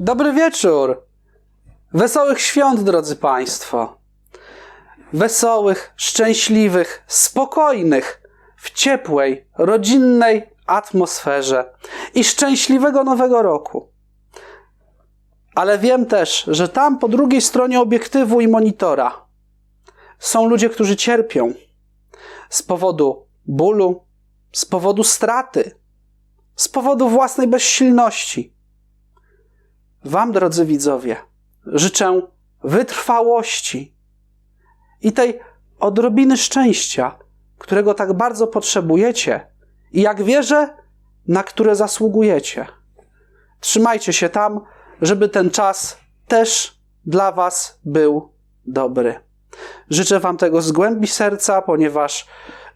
Dobry wieczór. Wesołych świąt, drodzy Państwo. Wesołych, szczęśliwych, spokojnych, w ciepłej, rodzinnej atmosferze i szczęśliwego nowego roku. Ale wiem też, że tam po drugiej stronie obiektywu i monitora są ludzie, którzy cierpią z powodu bólu, z powodu straty, z powodu własnej bezsilności. Wam, drodzy widzowie, życzę wytrwałości i tej odrobiny szczęścia, którego tak bardzo potrzebujecie i jak wierzę, na które zasługujecie. Trzymajcie się tam, żeby ten czas też dla Was był dobry. Życzę Wam tego z głębi serca, ponieważ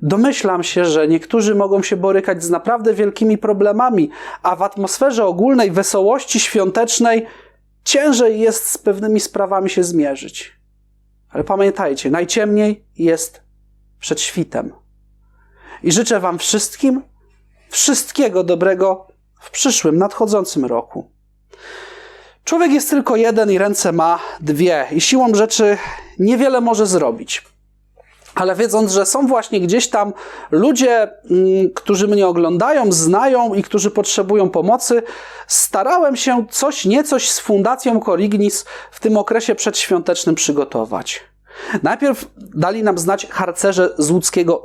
domyślam się, że niektórzy mogą się borykać z naprawdę wielkimi problemami, a w atmosferze ogólnej wesołości świątecznej ciężej jest z pewnymi sprawami się zmierzyć. Ale pamiętajcie, najciemniej jest przed świtem. I życzę Wam wszystkim wszystkiego dobrego w przyszłym, nadchodzącym roku. Człowiek jest tylko jeden i ręce ma dwie, i siłą rzeczy niewiele może zrobić. Ale wiedząc, że są właśnie gdzieś tam ludzie, mm, którzy mnie oglądają, znają i którzy potrzebują pomocy, starałem się coś, niecoś z Fundacją Corignis w tym okresie przedświątecznym przygotować. Najpierw dali nam znać harcerze z łódzkiego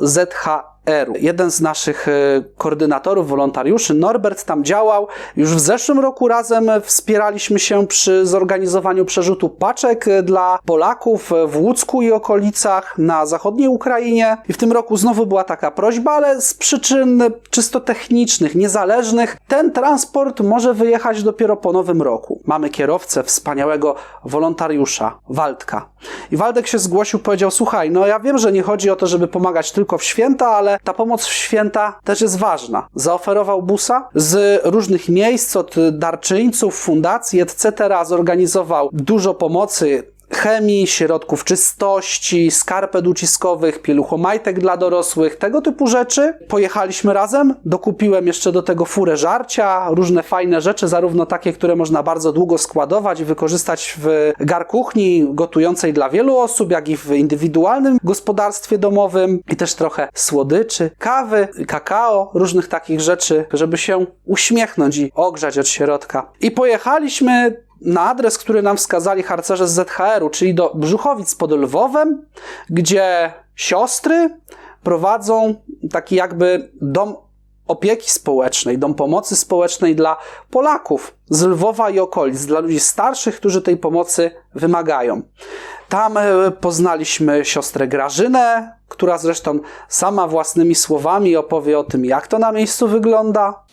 ZHR-u. Jeden z naszych e, koordynatorów, wolontariuszy, Norbert, tam działał. Już w zeszłym roku razem wspieraliśmy się przy zorganizowaniu przerzutu paczek e, dla Polaków w Łódzku i okolicach na zachodniej Ukrainie. I w tym roku znowu była taka prośba, ale z przyczyn czysto technicznych, niezależnych, ten transport może wyjechać dopiero po nowym roku. Mamy kierowcę, wspaniałego wolontariusza, Waldka. I Waldek się zgłosił, powiedział: Słuchaj, no ja wiem, że nie chodzi o to, żeby pomagać tylko w święta, ale ta pomoc w święta też jest ważna. Zaoferował busa z różnych miejsc, od darczyńców, fundacji, etc. Zorganizował dużo pomocy chemii, środków czystości, skarpet uciskowych, pieluchomajtek dla dorosłych, tego typu rzeczy. Pojechaliśmy razem, dokupiłem jeszcze do tego furę żarcia, różne fajne rzeczy, zarówno takie, które można bardzo długo składować i wykorzystać w garkuchni gotującej dla wielu osób, jak i w indywidualnym gospodarstwie domowym i też trochę słodyczy, kawy, kakao, różnych takich rzeczy, żeby się uśmiechnąć i ogrzać od środka. I pojechaliśmy na adres, który nam wskazali harcerze z ZHR-u, czyli do Brzuchowic pod Lwowem, gdzie siostry prowadzą taki jakby dom opieki społecznej, dom pomocy społecznej dla Polaków z Lwowa i okolic, dla ludzi starszych, którzy tej pomocy wymagają. Tam e, poznaliśmy siostrę Grażynę, która zresztą sama własnymi słowami opowie o tym, jak to na miejscu wygląda.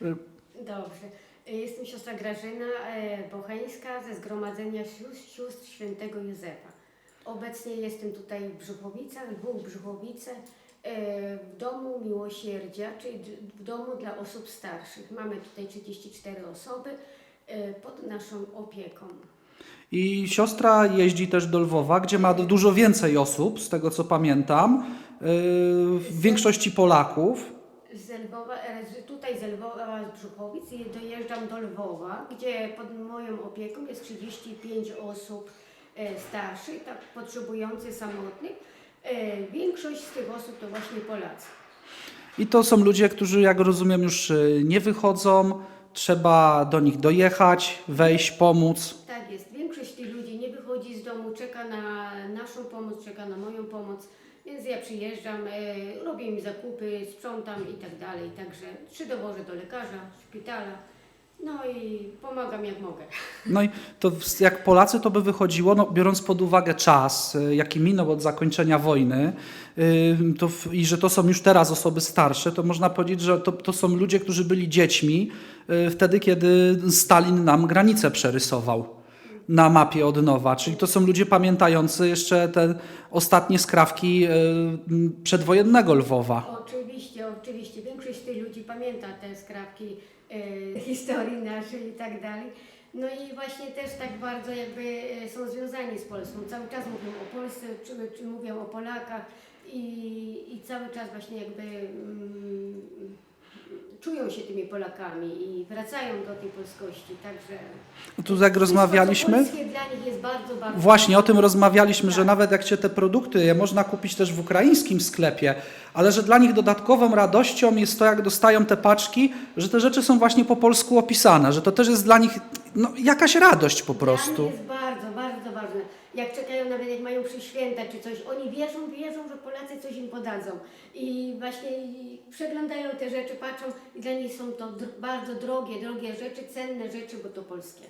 Dobrze. Jestem siostra Grażyna e, Bocheńska ze Zgromadzenia Sióstr, Sióstr Świętego Józefa. Obecnie jestem tutaj w Brzuchowicach, dwóch Brzuchowice, e, w Domu Miłosierdzia, czyli w domu dla osób starszych. Mamy tutaj 34 osoby e, pod naszą opieką. I siostra jeździ też do Lwowa, gdzie ma dużo więcej osób, z tego co pamiętam. Yy, W większości Polaków. Z Lwowa, e, tutaj z Lwowa, z Brzuchowic i dojeżdżam do Lwowa, gdzie pod moją opieką jest 35 osób e, starszych, tak potrzebujących, samotnych. E, Większość z tych osób to właśnie Polacy. I to są ludzie, którzy, jak rozumiem, już nie wychodzą. Trzeba do nich dojechać, wejść, pomóc. Tak jest, większość tych ludzi nie wychodzi z domu, czeka na naszą pomoc, czeka na moją pomoc, więc ja przyjeżdżam, e, robię im zakupy, sprzątam i tak dalej, także czy dowożę do lekarza, szpitala, no i pomagam jak mogę. No i to jak Polacy to by wychodziło, no, biorąc pod uwagę czas, y, jaki minął od zakończenia wojny to, i że to są już teraz osoby starsze, to można powiedzieć, że to, to są ludzie, którzy byli dziećmi y, wtedy, kiedy Stalin nam granicę przerysował na mapie od nowa. Czyli to są ludzie pamiętający jeszcze te ostatnie skrawki m, przedwojennego Lwowa. Oczywiście, oczywiście. Większość tych ludzi pamięta te skrawki e, historii naszej i tak dalej. No i właśnie też tak bardzo jakby e, są związani z Polską. Cały czas mówią o Polsce, czy, czy mówią o Polakach i, i cały czas właśnie jakby mm, czują się tymi Polakami i wracają do tej polskości, także... Tu jak rozmawialiśmy, dla nich jest bardzo, bardzo... Właśnie o tym rozmawialiśmy, Tak. że nawet jak się te produkty je można kupić też w ukraińskim sklepie, ale że dla nich dodatkową radością jest to, jak dostają te paczki, że te rzeczy są właśnie po polsku opisane, że to też jest dla nich no, jakaś radość po prostu. nich jest bardzo, bardzo ważne. Jak czekają nawet jak mają przy święta czy coś, oni wierzą, wierzą, że Polacy coś im podadzą. I właśnie przeglądają te rzeczy, patrzą i dla nich są to dr- bardzo drogie, drogie rzeczy, cenne rzeczy, bo to polskie.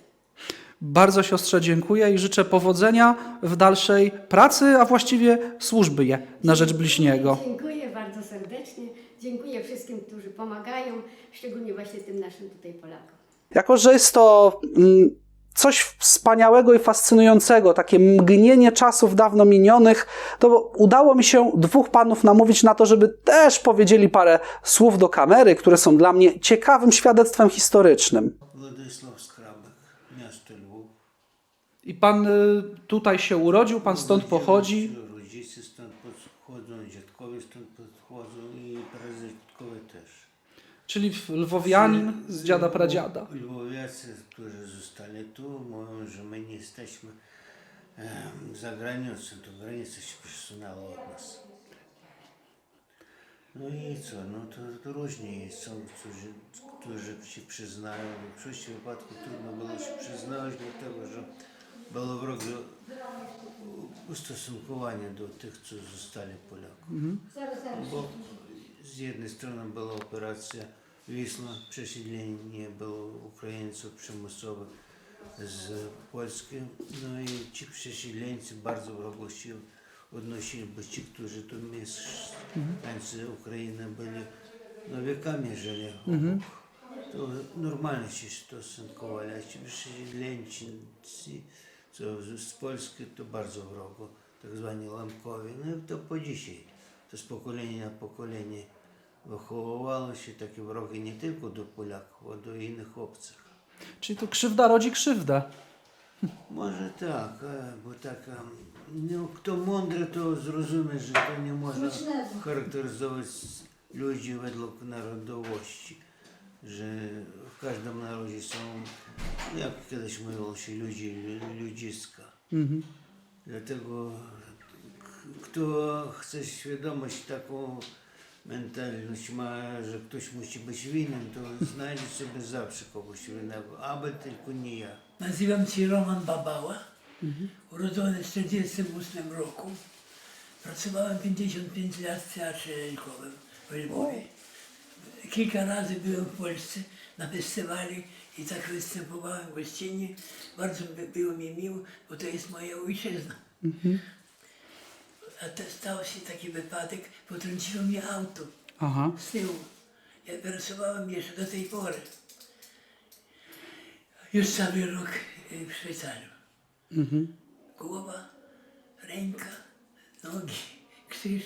Bardzo siostrze dziękuję i życzę powodzenia w dalszej pracy, a właściwie służby je na rzecz bliźniego. Dziękuję bardzo serdecznie. Dziękuję wszystkim, którzy pomagają, szczególnie właśnie tym naszym tutaj Polakom. Jako, że jest to mm, coś wspaniałego i fascynującego, takie mgnienie czasów dawno minionych, to udało mi się dwóch panów namówić na to, żeby też powiedzieli parę słów do kamery, które są dla mnie ciekawym świadectwem historycznym. Władysław Skrabek, miasto Lwów. I pan y, tutaj się urodził, pan stąd pochodzi? Rodzice stąd pochodzą, dziadkowie stąd pochodzą i pradziadkowie też. Czyli w- lwowianin z dziada pradziada. Lwowiacy, którzy zostali tu, mówią, że my nie jesteśmy em, za granicą, to granica się przesunęła od nas. No i co, no to, to różnie jest. Są, którzy, którzy się przyznają. W większości wypadków trudno było się przyznać, dlatego że było wrogie ustosunkowanie do tych, co zostali Polaków. Bo z jednej strony była operacja Wisła, przesiedlenie było Ukraińców przymusowe z Polski. No i ci przesiedleńcy bardzo wrogo się odnosili, bo ci, którzy tu mieszkańcy. Ukrainy byli, no wiekami żyli. Mhm. To normalnie się stosunkowali, a ci przesiedleńcy co z Polski to bardzo wrogo, tak zwani Lamkowie, no i to po dzisiaj. Z pokolenia na pokolenie wychowywało się takie wrogi nie tylko do Polaków, a do innych obcych. Czyli to krzywda rodzi krzywdę. Może tak, bo tak, no, kto mądry, to zrozumie, że to nie można charakteryzować ludzi według narodowości, że w każdym narodzie są, jak kiedyś mówiło się, ludzi, ludziska. Dlatego kto chce świadomość taką mentalność ma, że ktoś musi być winien, to znajdzie sobie zawsze kogoś winnego, aby tylko nie ja. Nazywam się Roman Babała, urodzony w 1948 roku. Pracowałem 55 lat w Teatrze Lelkowym w Lwowie. Kilka razy byłem w Polsce na festiwalu i tak występowałem gościnnie. Bardzo by- było mi miło, bo to jest moja ojczyzna. A to stał się taki wypadek, potrąciło mnie auto Aha. z tyłu. Ja pracowałem jeszcze do tej pory. Już cały rok y, w Szwajcarii. Głowa, ręka, nogi, krzyż.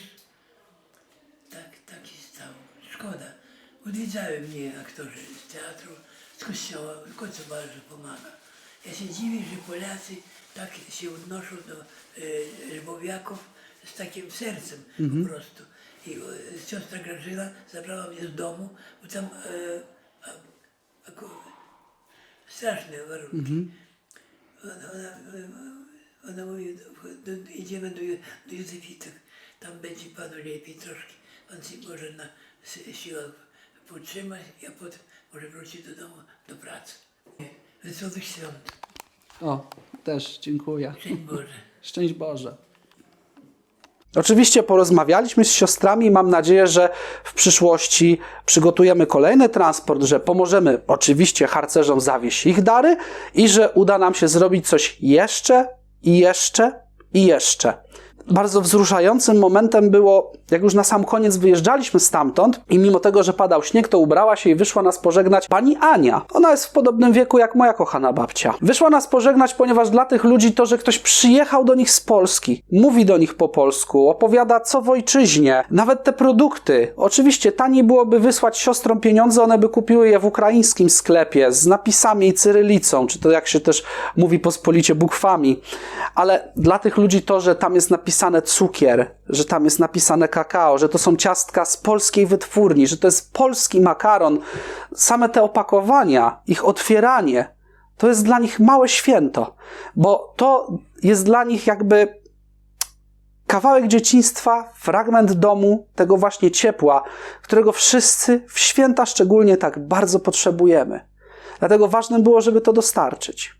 Tak, tak się stało. Szkoda. Odwiedzały mnie aktorzy z teatru, z kościoła, tylko co bardzo pomaga. Ja się dziwię, że Polacy tak się odnoszą do e, lwowiaków z takim sercem po prostu. I e, siostra Grażyna zabrała mnie z domu, bo tam e, a, a, ko- straszne warunki. Ona, ona, ona mówi, do, do, idziemy do, do Józefitek, tam będzie panu lepiej troszkę. Pan się może na si- siłach podtrzymać, a potem może wrócić do domu, do pracy. Wesołych świąt. O, też dziękuję. Szczęść Boże. Szczęść Boże. Oczywiście porozmawialiśmy z siostrami i mam nadzieję, że w przyszłości przygotujemy kolejny transport, że pomożemy oczywiście harcerzom zawieźć ich dary i że uda nam się zrobić coś jeszcze i jeszcze i jeszcze. Bardzo wzruszającym momentem było, jak już na sam koniec wyjeżdżaliśmy stamtąd i mimo tego, że padał śnieg, to ubrała się i wyszła nas pożegnać pani Ania. Ona jest w podobnym wieku jak moja kochana babcia. Wyszła nas pożegnać, ponieważ dla tych ludzi to, że ktoś przyjechał do nich z Polski, mówi do nich po polsku, opowiada co w ojczyźnie, nawet te produkty. Oczywiście taniej byłoby wysłać siostrom pieniądze, one by kupiły je w ukraińskim sklepie z napisami i cyrylicą, czy to jak się też mówi pospolicie bukwami. Ale dla tych ludzi to, że tam jest napisane cukier, że tam jest napisane kakao, że to są ciastka z polskiej wytwórni, że to jest polski makaron. Same te opakowania, ich otwieranie, to jest dla nich małe święto, bo to jest dla nich jakby kawałek dzieciństwa, fragment domu, tego właśnie ciepła, którego wszyscy w święta szczególnie tak bardzo potrzebujemy. Dlatego ważne było, żeby to dostarczyć.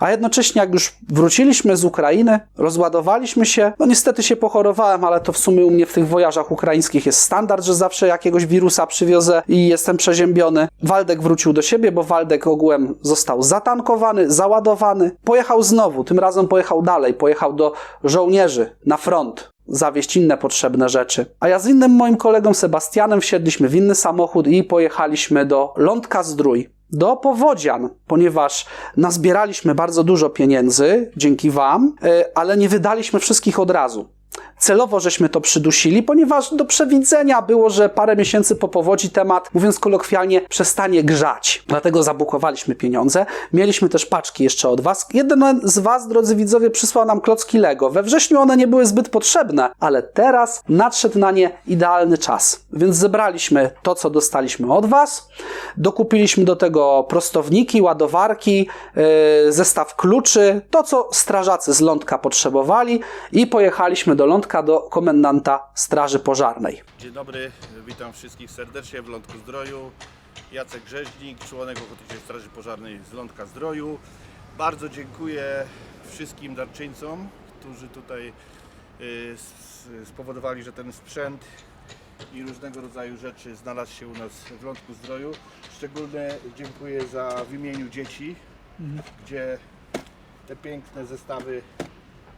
A jednocześnie, jak już wróciliśmy z Ukrainy, rozładowaliśmy się. No niestety się pochorowałem, ale to w sumie u mnie w tych wojażach ukraińskich jest standard, że zawsze jakiegoś wirusa przywiozę i jestem przeziębiony. Waldek wrócił do siebie, bo Waldek ogółem został zatankowany, załadowany. Pojechał znowu, tym razem pojechał dalej, pojechał do żołnierzy na front zawieźć inne potrzebne rzeczy. A ja z innym moim kolegą Sebastianem wsiedliśmy w inny samochód i pojechaliśmy do Lądka Zdrój, do Powodzian, ponieważ nazbieraliśmy bardzo dużo pieniędzy, dzięki Wam, y, ale nie wydaliśmy wszystkich od razu. Celowo żeśmy to przydusili, ponieważ do przewidzenia było, że parę miesięcy po powodzi temat, mówiąc kolokwialnie, przestanie grzać. Dlatego zabukowaliśmy pieniądze. Mieliśmy też paczki jeszcze od Was. Jeden z Was, drodzy widzowie, przysłał nam klocki Lego. We wrześniu one nie były zbyt potrzebne, ale teraz nadszedł na nie idealny czas. Więc zebraliśmy to, co dostaliśmy od Was. Dokupiliśmy do tego prostowniki, ładowarki, yy, zestaw kluczy, to, co strażacy z lądka potrzebowali i pojechaliśmy do lądka do komendanta Straży Pożarnej. Dzień dobry, witam wszystkich serdecznie w Lądku Zdroju. Jacek Grzeźnik, członek Ochotniczej Straży Pożarnej z Lądka Zdroju. Bardzo dziękuję wszystkim darczyńcom, którzy tutaj y, spowodowali, że ten sprzęt i różnego rodzaju rzeczy znalazł się u nas w Lądku Zdroju. Szczególnie dziękuję za w imieniu dzieci, gdzie te piękne zestawy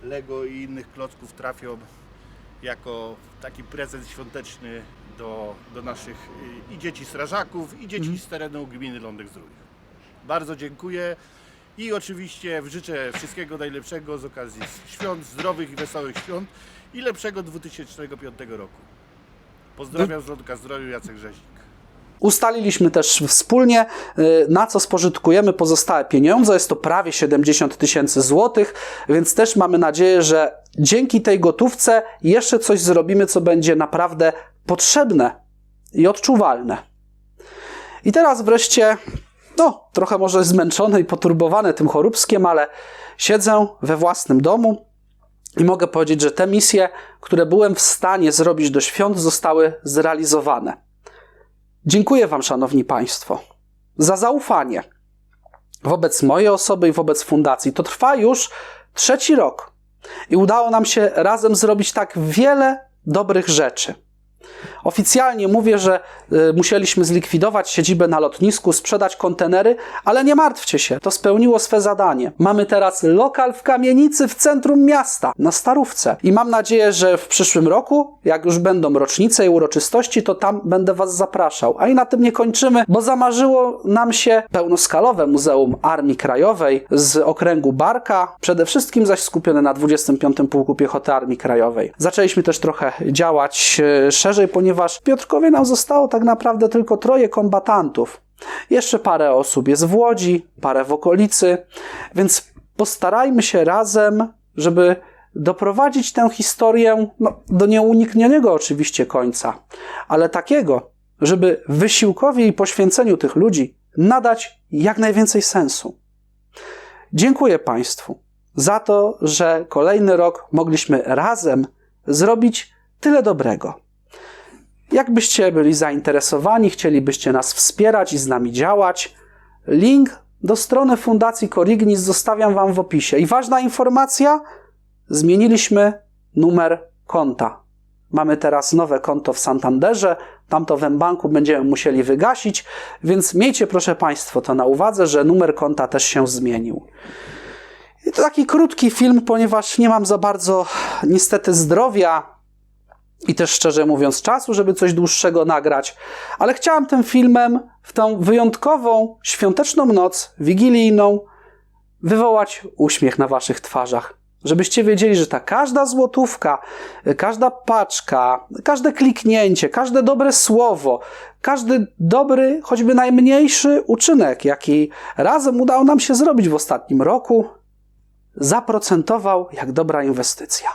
Lego i innych klocków trafią jako taki prezent świąteczny do, do naszych y, i dzieci strażaków, i dzieci z terenu gminy Lądek Zdrój. Bardzo dziękuję i oczywiście życzę wszystkiego najlepszego z okazji świąt, zdrowych i wesołych świąt i lepszego 2005 roku. Pozdrawiam z Lądka Zdroju, Jacek Rzeźnik. Ustaliliśmy też wspólnie, y, na co spożytkujemy pozostałe pieniądze. Jest to prawie 70 tysięcy złotych, więc też mamy nadzieję, że dzięki tej gotówce jeszcze coś zrobimy, co będzie naprawdę potrzebne i odczuwalne. I teraz wreszcie, no, trochę może zmęczony i poturbowany tym choróbskiem, ale siedzę we własnym domu i mogę powiedzieć, że te misje, które byłem w stanie zrobić do świąt, zostały zrealizowane. Dziękuję Wam, Szanowni Państwo, za zaufanie wobec mojej osoby i wobec fundacji. To trwa już trzeci rok i udało nam się razem zrobić tak wiele dobrych rzeczy. Oficjalnie mówię, że y, musieliśmy zlikwidować siedzibę na lotnisku, sprzedać kontenery, ale nie martwcie się, to spełniło swe zadanie. Mamy teraz lokal w kamienicy w centrum miasta, na Starówce. I mam nadzieję, że w przyszłym roku, jak już będą rocznice i uroczystości, to tam będę Was zapraszał. A i na tym nie kończymy, bo zamarzyło nam się pełnoskalowe Muzeum Armii Krajowej z okręgu Barka, przede wszystkim zaś skupione na 25. Pułku Piechoty Armii Krajowej. Zaczęliśmy też trochę działać e, szerzej, ponieważ w Piotrkowie nam zostało tak naprawdę tylko troje kombatantów. Jeszcze parę osób jest w Łodzi, parę w okolicy, więc postarajmy się razem, żeby doprowadzić tę historię no, do nieuniknionego oczywiście końca, ale takiego, żeby wysiłkowi i poświęceniu tych ludzi nadać jak najwięcej sensu. Dziękuję Państwu za to, że kolejny rok mogliśmy razem zrobić tyle dobrego. Jakbyście byli zainteresowani, chcielibyście nas wspierać i z nami działać, link do strony Fundacji Corignis zostawiam Wam w opisie. I ważna informacja: zmieniliśmy numer konta. Mamy teraz nowe konto w Santanderze, tamto w mBanku będziemy musieli wygasić, więc miejcie proszę Państwo to na uwadze, że numer konta też się zmienił. I to taki krótki film, ponieważ nie mam za bardzo niestety zdrowia i też szczerze mówiąc czasu, żeby coś dłuższego nagrać, ale chciałem tym filmem w tą wyjątkową, świąteczną noc, wigilijną, wywołać uśmiech na waszych twarzach. Żebyście wiedzieli, że ta każda złotówka, każda paczka, każde kliknięcie, każde dobre słowo, każdy dobry, choćby najmniejszy uczynek, jaki razem udało nam się zrobić w ostatnim roku, zaprocentował jak dobra inwestycja.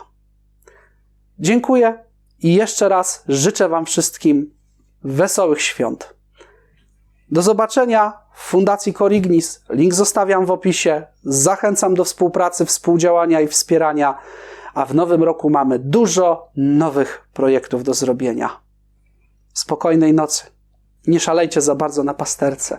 Dziękuję i jeszcze raz życzę Wam wszystkim wesołych świąt. Do zobaczenia w Fundacji Corignis. Link zostawiam w opisie. Zachęcam do współpracy, współdziałania i wspierania. A w nowym roku mamy dużo nowych projektów do zrobienia. Spokojnej nocy. Nie szalejcie za bardzo na pasterce.